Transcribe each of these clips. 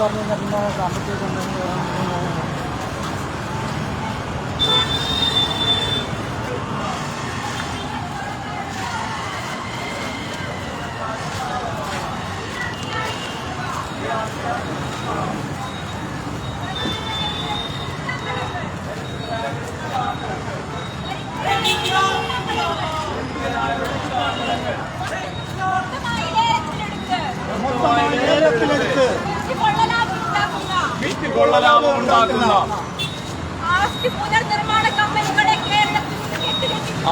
കൊള്ളലാഭം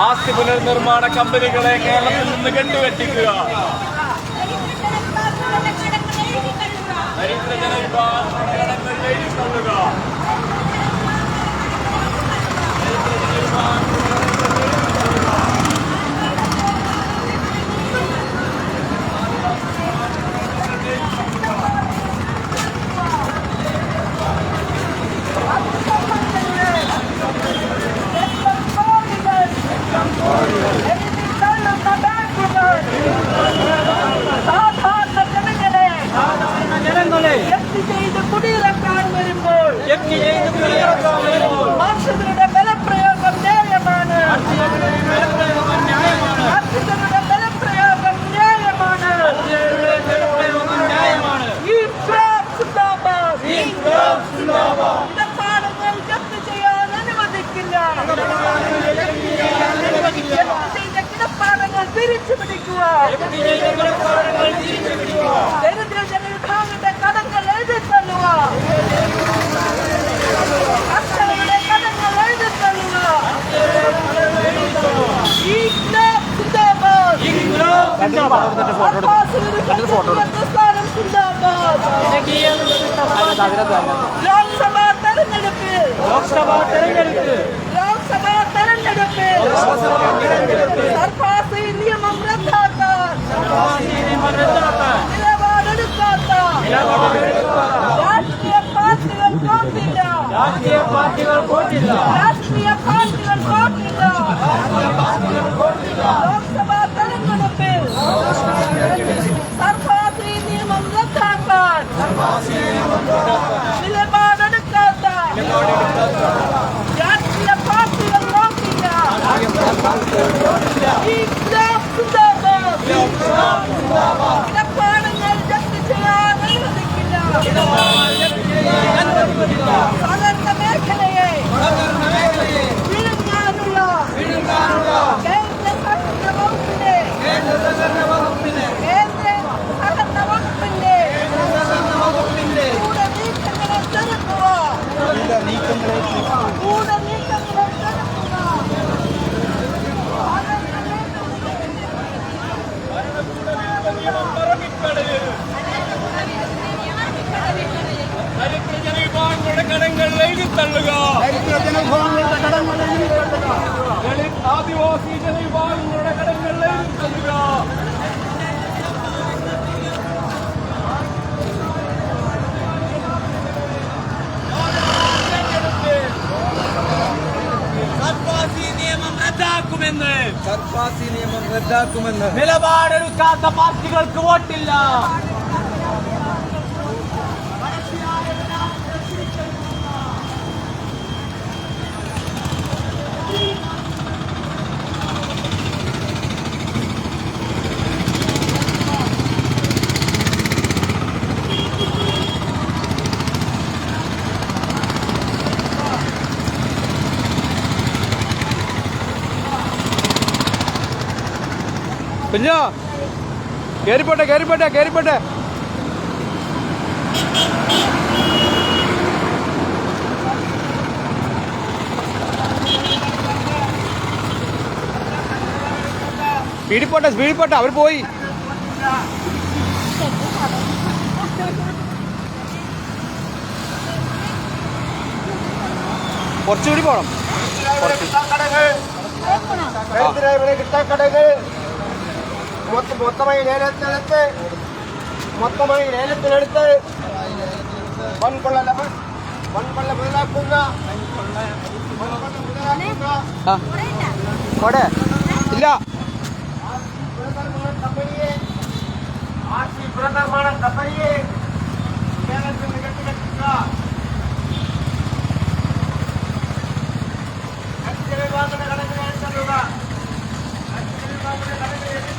ആസ്തി പുനർനിർമ്മാണ കമ്പനികളെ കേരളത്തിൽ നിന്ന് കെട്ടുകെട്ടിക്കുക. ദരിദ്രജന വിഭാഗങ്ങളുടെ കടങ്ങൾ എഴുതിത്തള്ളുക ജനങ്ങളെ എത്തി ചെയ്ത് കുടിയിറക്കാൻ വരുമ്പോൾ എത്തി ചെയ്ത് കുടിയിറക്കാൻ വരുമ്പോൾ മാർഷങ്ങളുടെ ബലപ്രയോഗം ന്യായമാണ് ബലപ്രയോഗം ന്യായമാണ് മാർഷങ്ങളുടെ ബലപ്രയോഗം ന്യായമാണ് ബലപ്രയോഗം ന്യായമാണ് ഇൻക്ലാബ് സിന്ദാബാദ്. ഇൻക്ലാബ് സിന്ദാബാദ്. ഇടപാടുകൾ ജപ്തി ചെയ്യാൻ അനുവദിക്കില്ല ജപ്തി ചെയ്ത കിടപ്പാടങ്ങൾ തിരിച്ചു പിടിക്കുക എത്തി ചെയ്ത കിടപ്പാടുകൾ തിരിച്ചു പിടിക്കുക ദരിദ്ര ജനവിഭാഗങ്ങളുടെ കടങ്ങൾ എഴുതിത്തള്ളുക കർഷകരുടെ കടങ്ങൾ പ്രസ്ഥാനം സിന്ദാബാദ്. ലോക്സഭാ തെരഞ്ഞെടുപ്പ് ലോക്സഭാ തെരഞ്ഞെടുപ്പ് ലോക്സഭാ തെരഞ്ഞെടുപ്പിൽ സർഫാസി നിയമം റദ്ദാക്കാൻ റദ്ദാക്കാൻ നിലപാടെടുക്കാത്ത രാഷ്ട്രീയ പാർട്ടികൾ കോട്ടില്ല രാഷ്ട്രീയ പാർട്ടികൾ കോട്ടില്ല ലോക്സഭാ തെരഞ്ഞെടുപ്പിൽ സർഫാസി നിയമം റദ്ദാക്കാൻ നിലപാടെടുക്കാത്ത രാഷ്ട്രീയ പാർട്ടികൾ കോട്ടില്ല 他不知道吧 കടങ്ങൾ എഴുതിത്തള്ളുക ദളിത് ആദിവാസി ജനവിഭാഗങ്ങളുടെ കടങ്ങൾ തള്ളുക റദ്ദാക്കുമെന്ന്. സർഫാസി നിയമം റദ്ദാക്കുമെന്ന്. നിലപാടെടുക്കാത്ത പാർട്ടികൾക്ക് വോട്ടില്ല. കുഞ്ഞോ. കയറിപ്പോട്ടെ കയറിപ്പോട്ടെ കയറിപ്പോട്ടെ സ്പീഡിൽ പോട്ടെ സ്പീഡിൽ പോട്ടെ അവർ പോയി. കുറച്ചുകൂടി പോണം. കിട്ടക്കടകൾ. மொத்த மொத்தமாக லேலத்தில் எடுத்து மொத்தமாக லேலத்தில் எடுத்து மண்கொள்ளல மண்கொள்ள முதலாக்குங்க கொடை இல்ல ஆட்சி பிரதமான கபடியே சேலத்தில் நிகழ்ச்சி கட்டுகிறார் கட்சி வாகன கணக்கு எடுத்துள்ளதா கட்சி வாகன கணக்கு எடுத்து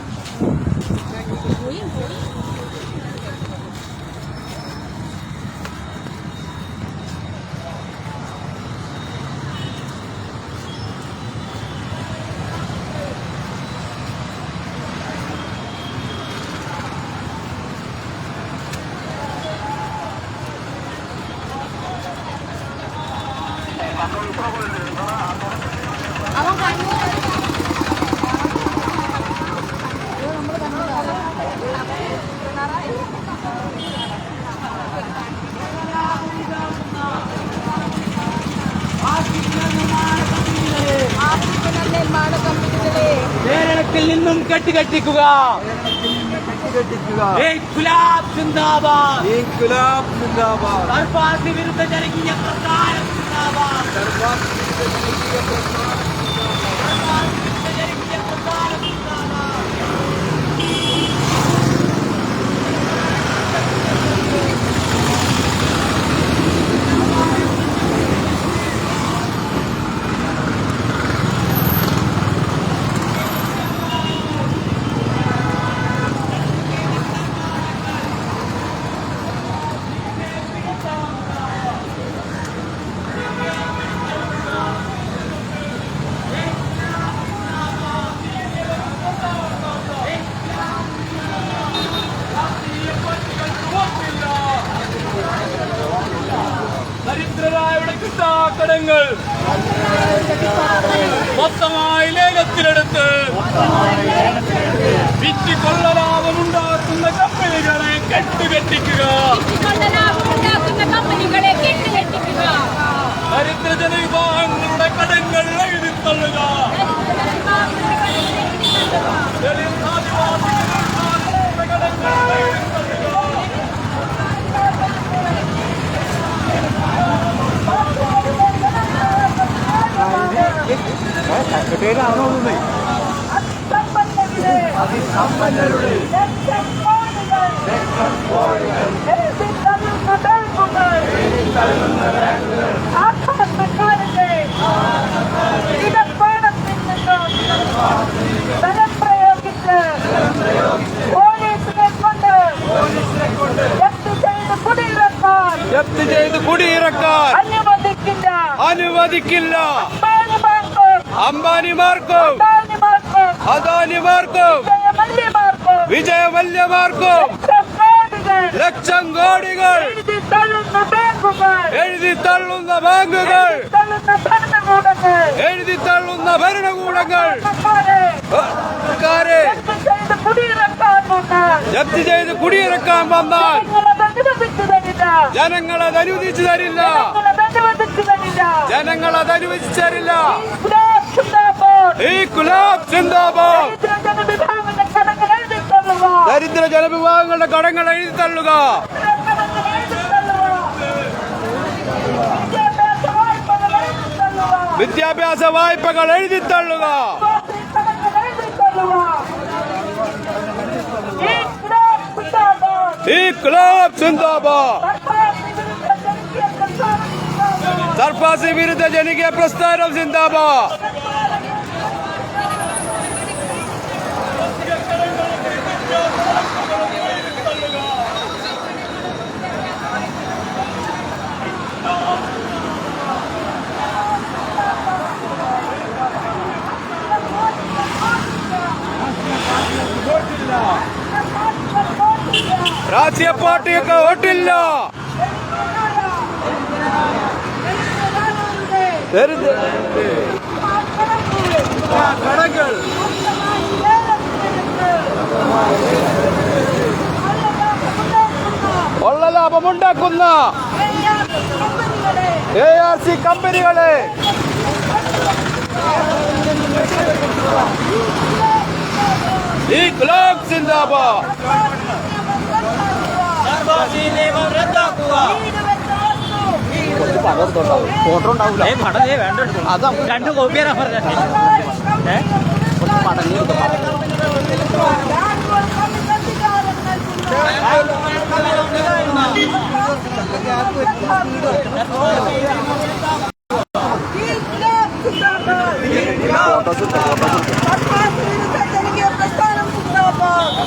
വിഭാഗങ്ങളുടെ കടകൾ എഴുന്നള്ളുക കേരളത്തിൽ ഗുലാബ് സിന്ദാബാദ്. സർപ്പാസി വിരുദ്ധ ജനകീയ പ്രസ്ഥാനം സർപ്പാസി വിരുദ്ധ ജനകീയ പ്രസ്ഥാനം സിന്ദാബാദ് ദരിദ്രരായവിടെ കിട്ടാക്കടങ്ങൾ മൊത്തമായി ലേലത്തിലെടുത്ത് വിറ്റ് കൊള്ള ലാഭമുണ്ടാക്കുന്ന കമ്പനികളെ കെട്ടുകെട്ടിക്കുക കൊണ്ട ലാഭമുണ്ടാക്കുന്ന കമ്പനികളെ കെട്ടുകെട്ടിക്കുക ദരിദ്ര ജനവിഭാഗങ്ങളുടെ കടങ്ങൾ എഴുതിത്തള്ളുക ദളിത് ആദിവാസികളുടെ കടങ്ങൾ എഴുതിത്തള്ളുക ബലം പ്രയോഗിച്ച് പോലീസിനെ കൊണ്ട് ജപ്തി ചെയ്ത് കുടിയിറക്കാൻ ജപ്തി ചെയ്ത് കുടിയിറക്കാൻ അനുവദിക്കില്ല അനുവദിക്കില്ല അമ്പാനിമാർക്കും അംബാനിമാർക്കും അദാനിമാർക്കും അദാനിമാർക്കും മല്യമാർക്കും വിജയമല്യമാർക്കും ലക്ഷം കോടികൾ എഴുതി തള്ളുന്ന ബാങ്കുകൾ എഴുതി തള്ളുന്ന ഭരണകൂടങ്ങൾ. ജപ്തി ചെയ്ത് കുടിയിറക്കാൻ വന്നാൽ വന്നാൽ ജനങ്ങളത് അനുവദിച്ചു തരില്ല. തരില്ല ജനങ്ങളത് അനുവദിച്ചു തരില്ല. ഈ കുലാബ് സിന്ദാബാദ് ദരിദ്ര ജനവിഭാഗങ്ങളുടെ കടങ്ങൾ എഴുതി തള്ളുക കടങ്ങൾ എഴുതി തള്ളുക. വിദ്യാഭ്യാസ വായ്പകൾ എഴുതി തള്ളുക. വിദ്യാഭ്യാസ വായ്പകൾ എഴുതി തള്ളുക ആശുപത്രി കടങ്ങൾ എഴുതി തള്ളുക. ഈ ഗുലാബ് സിന്ദാബാദ്. ഈ കുലാബ് സിന്ദാബാദ് സർക്കാർ വിരുദ്ധ ജനകീയ പ്രസ്ഥാനം സർപ്പാസി വിരുദ്ധ ജനകീയ പ്രസ്ഥാനം സിന്ദാബാദ്. വോട്ടില്ല. ദരിദ്ര കടകൾ. കൊള്ള ലാഭമുണ്ടാക്കുന്ന എ ആർ സി കമ്പനികളെ. ഇൻക്ലാബ് സിന്ദാബാദ് സർവാസി നിയമം റദ്ദാക്കുക ഫോട്ടോ ഉണ്ടാവില്ല അതാ രണ്ട് കോപ്പിയാ പറഞ്ഞത് ജനകീയ പ്രസ്ഥാനം സിന്ദാബാദ്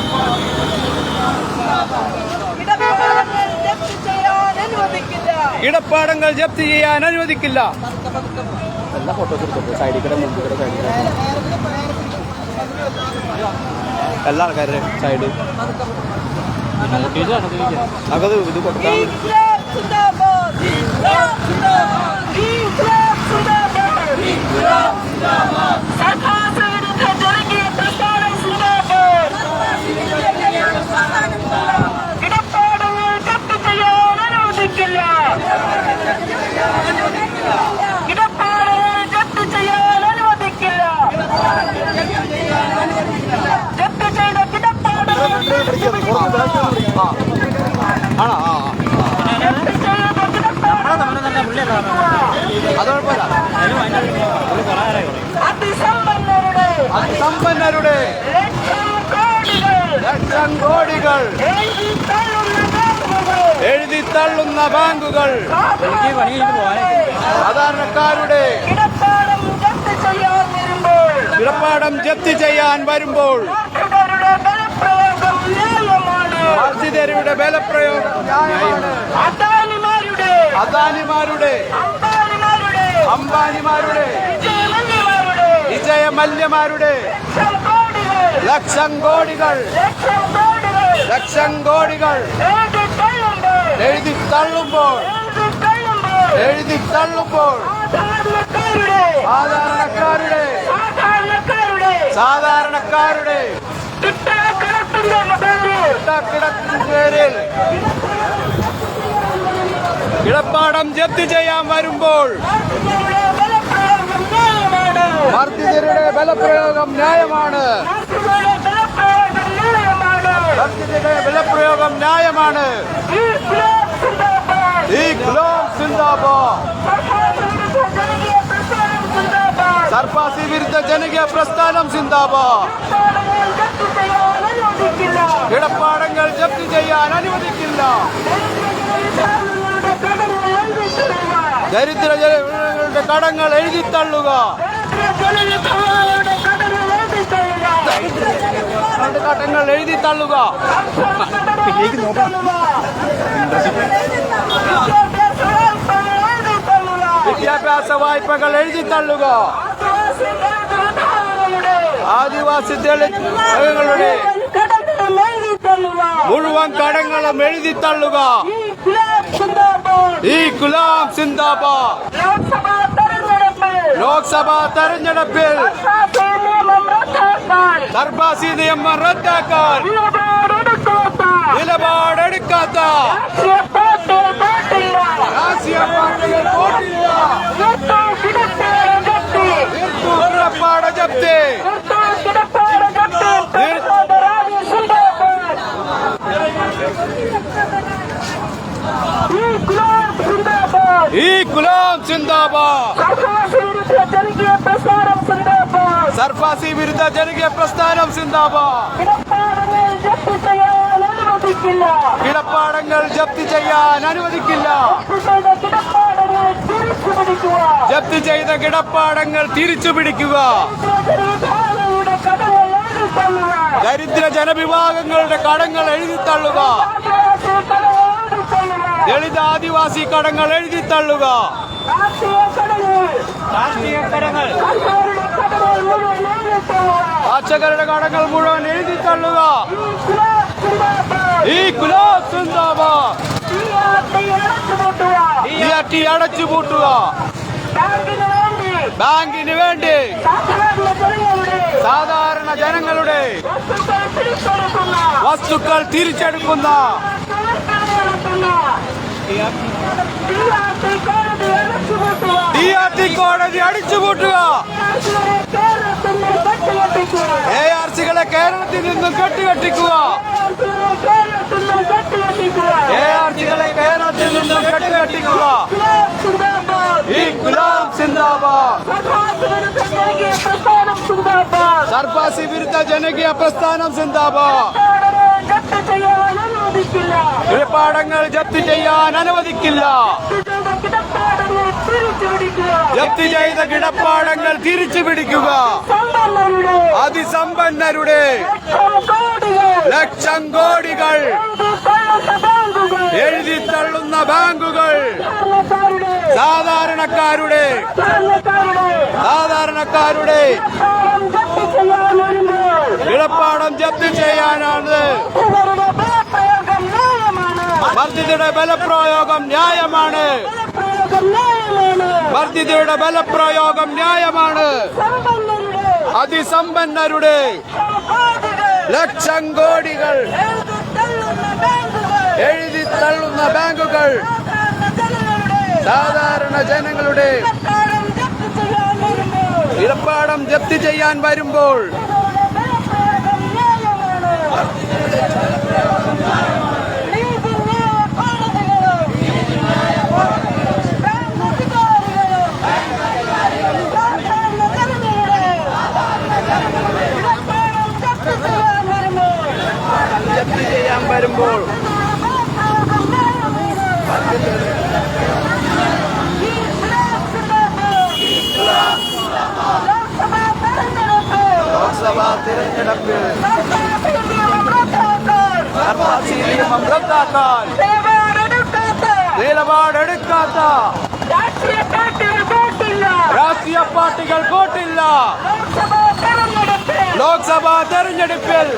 ഇടപാടുകൾ ജപ്തി ചെയ്യാൻ അനുവദിക്കില്ല ഇടപ്പാടങ്ങൾ ജപ്തി ചെയ്യാൻ അനുവദിക്കില്ല. എല്ലാ ആൾക്കാരുടെയും സൈഡ് അകത് ഇത് കൊടുക്കാം വിരുദ്ധ ജനകീയ പ്രസ്ഥാനം സിന്ദാബാദ് ഇടപാടുകൾ ജപ്തി ചെയ്യാൻ അനുവദിക്കില്ല ഇടപാടുകൾ ജപ്തി ചെയ്യാൻ അനുവദിക്കില്ല ജപ്തി ചെയ്ത കിടപ്പാടുകൾ ആണോ ആ ജപ്തി ചെയ്ത കിടപ്പാടുകൾ അത് കുഴപ്പമില്ല. അതിസമ്പന്നരുടെ സമ്പന്നരുടെ ലക്ഷം കോടികൾ എഴുതി തള്ളുന്ന ബാങ്കുകൾ സാധാരണക്കാരുടെ കിടപ്പാടം ജപ്തി ചെയ്യാൻ വരുമ്പോൾ നാട്ടുകാരുടെ ബലപ്രയോഗം അദാനിമാരുടെ അദാനിമാരുടെ അംബാനിമാരുടെ വിജയമല്യമാരുടെ ലക്ഷം കോടികൾ ലക്ഷം കോടികൾ എഴുതി തള്ളുമ്പോൾ എഴുതി തള്ളുമ്പോൾ സാധാരണക്കാരുടെ സാധാരണക്കാരുടെ കിടക്കുന്ന പേരിൽ. കിടപ്പാടം ജപ്തി ചെയ്യാൻ വരുമ്പോൾ നാട്ടുകാരുടെ ബലപ്രയോഗം ന്യായമാണ്. മർജിതരുടെ ബലപ്രയോഗം ന്യായമാണ്. ഈ ക്ലബ് സിന്ദാബാദ്. സർക്കാർ വിരുദ്ധ ജനകീയ പ്രസ്ഥാനം സിന്ദാബാദ്. കിടപ്പാടങ്ങൾ ജപ്തി ചെയ്യാൻ അനുവദിക്കില്ല. ദരിദ്ര ജനങ്ങളുടെ കടങ്ങൾ എഴുതി തള്ളുക അവരുടെ കടങ്ങൾ എഴുതി തള്ളുക വിദ്യാഭ്യാസ വായ്പകൾ എഴുതി തള്ളുക ആദിവാസി ദളിതങ്ങളുടെ മുഴുവൻ കടങ്ങളും എഴുതി തള്ളുക ഈ ഗുലാം സിന്ദാബാദ്. ലോക്സഭാ തെരഞ്ഞെടുപ്പ്. ലോക്സഭാ തെരഞ്ഞെടുപ്പിൽ സർബാസി നിയമം റദ്ദാക്കാൻ. നിലപാടെടുക്കാത്ത. രാഷ്ട്രീയ പാർട്ടികൾ വോട്ടില്ല. തീർത്തു കിടപ്പാട ജപ്തി. ഈ ഗുലാം സിന്ദാബാദ്. സർഫാസി വിരുദ്ധ ജനകീയ പ്രസ്ഥാനം സിന്ദാബാദ്. കിടപ്പാടങ്ങൾ ജപ്തി ചെയ്യാൻ അനുവദിക്കില്ല. ജപ്തി ചെയ്ത കിടപ്പാടങ്ങൾ തിരിച്ചു പിടിക്കുക. ദരിദ്ര ജനവിഭാഗങ്ങളുടെ കടങ്ങൾ എഴുതി തള്ളുക. ദളിത് ആദിവാസി കടങ്ങൾ എഴുതി തള്ളുക. കർഷകരുടെ കടങ്ങൾ മുഴുവൻ എഴുതി തള്ളുക. ഈ ഗുലാബ് സിന്ദാബാദ് അടച്ചുപൂട്ടുക. ഈ അട്ടി അടച്ചു പൂട്ടുക ബാങ്കിന് വേണ്ടി. സാധാരണ ജനങ്ങളുടെ. വസ്തുക്കൾ തിരിച്ചെടുക്കുന്ന. ഡി ആർ ടി കോടതി അടിച്ചുപൂട്ടുക. എ ആർ സികളെ കേരളത്തിൽ നിന്നും കെട്ടുകെട്ടിക്കുക എ ആർ സികളെ കേരളത്തിൽ നിന്നും കെട്ടുകെട്ടിക്കുക ഈ ഗുലാം സിന്ദാബാദ്. സർഫാസി വിരുദ്ധ ജനകീയ പ്രസ്ഥാനം സിന്ദാബാദ്. കിടപ്പാടങ്ങൾ ജപ്തി ചെയ്യാൻ അനുവദിക്കില്ല. ജപ്തി ചെയ്ത കിടപ്പാടങ്ങൾ തിരിച്ചു പിടിക്കുക. സമ്പന്നരുടെ. അതിസമ്പന്നരുടെ. ലക്ഷം കോടികൾ എഴുതി തള്ളുന്ന ബാങ്കുകൾ. സാധാരണക്കാരുടെ സാധാരണക്കാരുടെ പണം ജപ്തി ചെയ്യാനാണ്. വർദ്ധിതയുടെ ബലപ്രയോഗം ന്യായമാണ്. വർദ്ധിതയുടെ ബലപ്രയോഗം ന്യായമാണ്. സമ്പന്നരുടെ അതിസമ്പന്നരുടെ ലക്ഷം കോടികൾ എഴുതി തള്ളുന്ന ബാങ്കുകൾ സാധാരണ ജനങ്ങളുടെ ഇടപ്പാടം ജപ്തി ചെയ്യാൻ വരുമ്പോൾ ജപ്തി ചെയ്യാൻ വരുമ്പോൾ ബലപ്രയോഗം ന്യായമാണ് നീതിന്യായ കോടതികളും ബാങ്കധികാരികളും സാധാരണ ജനങ്ങളുടെ കിടപ്പാടം ജപ്തി ചെയ്യാൻ വരുമ്പോൾ ജപ്തി ചെയ്യാൻ വരുമ്പോൾ ലോക്സഭാ തിരഞ്ഞെടുപ്പിൽ സർഫാസി നിയമം റദ്ദാക്കാൻ നിലപാടെടുക്കാത്ത രാഷ്ട്രീയ പാർട്ടികൾ വോട്ടില്ല ലോക്സഭാ തെരഞ്ഞെടുപ്പിൽ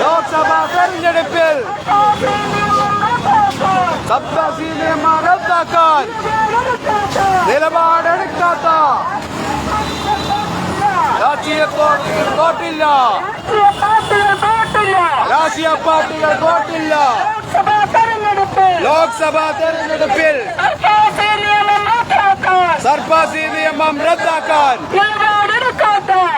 ലോക്സഭാ തെരഞ്ഞെടുപ്പിൽ സർഫാസി നിയമം റദ്ദാക്കാൻ നിലപാടെടുക്കാത്ത രാഷ്ട്രീയ പാർട്ടികൾ വോട്ടില്ല രാഷ്ട്രീയ പാർട്ടികൾ വോട്ടില്ല ലോക്സഭാ തെരഞ്ഞെടുപ്പിൽ സർഫാസി നിയമം റദ്ദാക്കാൻ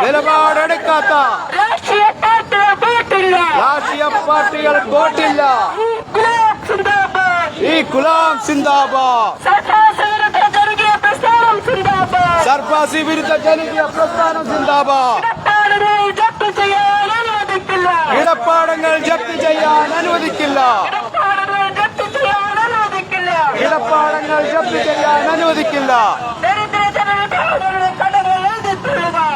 നിലപാടെടുക്കാത്ത രാഷ്ട്രീയ പാർട്ടികൾ വോട്ടില്ല. രാഷ്ട്രീയ പാർട്ടികൾ വോട്ടില്ല സിന്ദാബാദ്. ഈ കുലാം സിന്ദാബാദ്. സർഫാസി വിരുദ്ധ ജനകീയ പ്രസ്ഥാനം സിന്ദാബാദ്. ഇടപ്പാടങ്ങൾ ജപ്തി ചെയ്യാൻ അനുവദിക്കില്ല. ഇടപ്പാടങ്ങൾ ജപ്തി ചെയ്യാൻ അനുവദിക്കില്ല.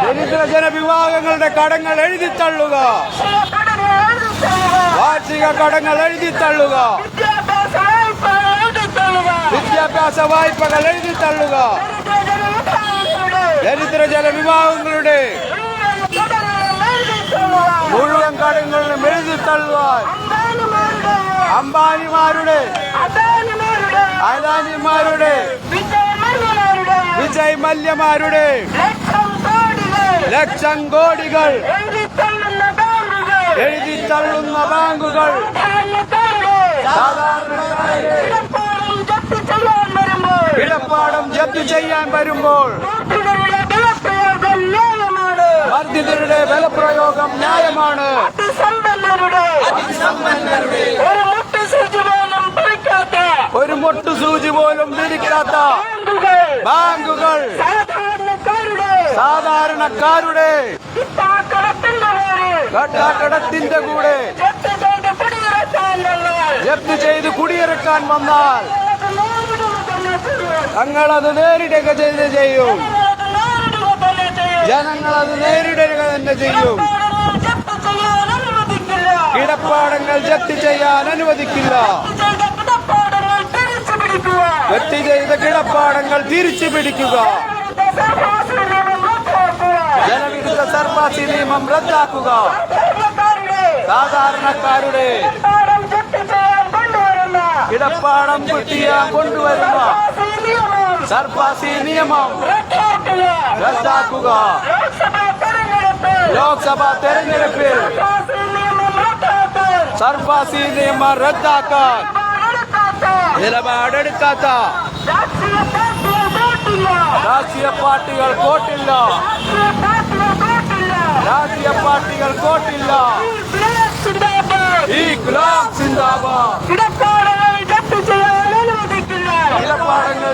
ദരിദ്ര ജനവിഭാഗങ്ങളുടെ കടങ്ങൾ എഴുതിത്തള്ളുക. വാർഷിക കടങ്ങൾ എഴുതിത്തള്ളുക. വിദ്യാഭ്യാസ വായ്പകൾ എഴുതി തള്ളുക ജല വിഭാഗങ്ങളുടെ മുഴുവൻ കടങ്ങളിലും എഴുതി തള്ളുവാൻ അംബാനിമാരുടെ അദാനിമാരുടെ വിജയ് മല്യമാരുടെ ലക്ഷം കോടികൾ എഴുതി തള്ളുന്ന ബാങ്കുകൾ സാധാരണക്കാരെ കിടപ്പാടം ജപ്തി ചെയ്യാൻ വരുമ്പോൾ വർദ്ധിതരുടെ ബലപ്രയോഗം ന്യായമാണ്. ഒരു മുട്ട് സൂചി പോലും പിടിക്കാത്ത ബാങ്കുകൾ സാധാരണക്കാരുടെ കട്ടാക്കടത്തിന്റെ കൂടെ ജപ്തി ചെയ്ത് കുടിയിറക്കാൻ വന്നാൽ ജപ്തി ചെയ്ത് കുടിയിറക്കാൻ വന്നാൽ അത് നേരിടുക തന്നെ ചെയ്യും. തങ്ങളത് നേരിടുക ചെയ്ത് ചെയ്യും. ജനങ്ങളത് നേരിടുക തന്നെ ചെയ്യും കിടപ്പാടങ്ങൾ ജപ്തി ചെയ്യാൻ അനുവദിക്കില്ല. ജപ്തി ചെയ്ത കിടപ്പാടങ്ങൾ തിരിച്ചു പിടിക്കുക. ജനവിരുദ്ധ സർവാസി നിയമം റദ്ദാക്കുക സാധാരണക്കാരുടെ സാധാരണക്കാരുടെ കിടപ്പാടം ജപ്തി ചെയ്യാൻ കൊണ്ടുവരുന്ന കിടപ്പാടം കുട്ടിയാൻ കൊണ്ടുവരുന്ന സർവ നിയമം സർഫാസി നിയമം റദ്ദാക്കുക. റദ്ദാക്കുക ലോക്സഭാ തെരഞ്ഞെടുപ്പിൽ ലോക്സഭാ തെരഞ്ഞെടുപ്പിൽ സർവ നിയമം റദ്ദാക്കാൻ സർഫാസി നിയമം റദ്ദാക്കാൻ നിലപാടെടുക്കാത്ത രാഷ്ട്രീയ പാർട്ടികൾ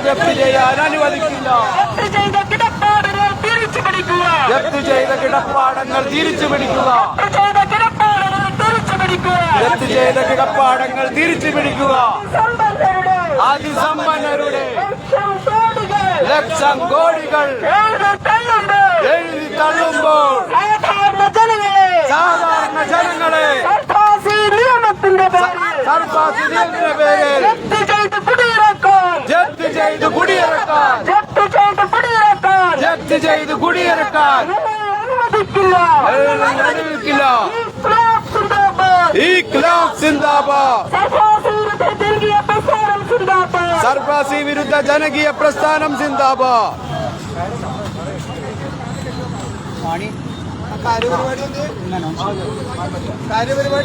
ജപ്തി ചെയ്യാൻ അനുവദിക്കില്ല. ജപ്തി ചെയ്ത കിടപ്പാടങ്ങൾ തിരിച്ചു പിടിക്കുക. ജപ്തി ചെയ്ത തിരിച്ചു പിടിക്കുക. കിടപ്പാടങ്ങൾ തിരിച്ചു അതിസമ്പന്നരുടെ ലക്ഷം കോടികൾ. എഴുതി തള്ളുമ്പോൾ. സാധാരണ ജനങ്ങളെ. സർക്കാർ നിയമത്തിന്റെ പേരിൽ. ജപ്തി ചെയ്ത് കുടിയിറക്കാൻ. ജപ്തി ചെയ്ത് കുടിയിറക്കാൻ. ജപ്തി ചെയ്ത് കുടിയിറക്കാൻ. അനുവദിക്കില്ല. അനുവദിക്കില്ല. ഈ ക്ലാബ് സിന്ദാബാദ്. സർഫാസി വിരുദ്ധ ജനകീയ പ്രസ്ഥാനം സിന്ദാബാദ്. കാര്യപരിപാടി കാര്യപരിപാടി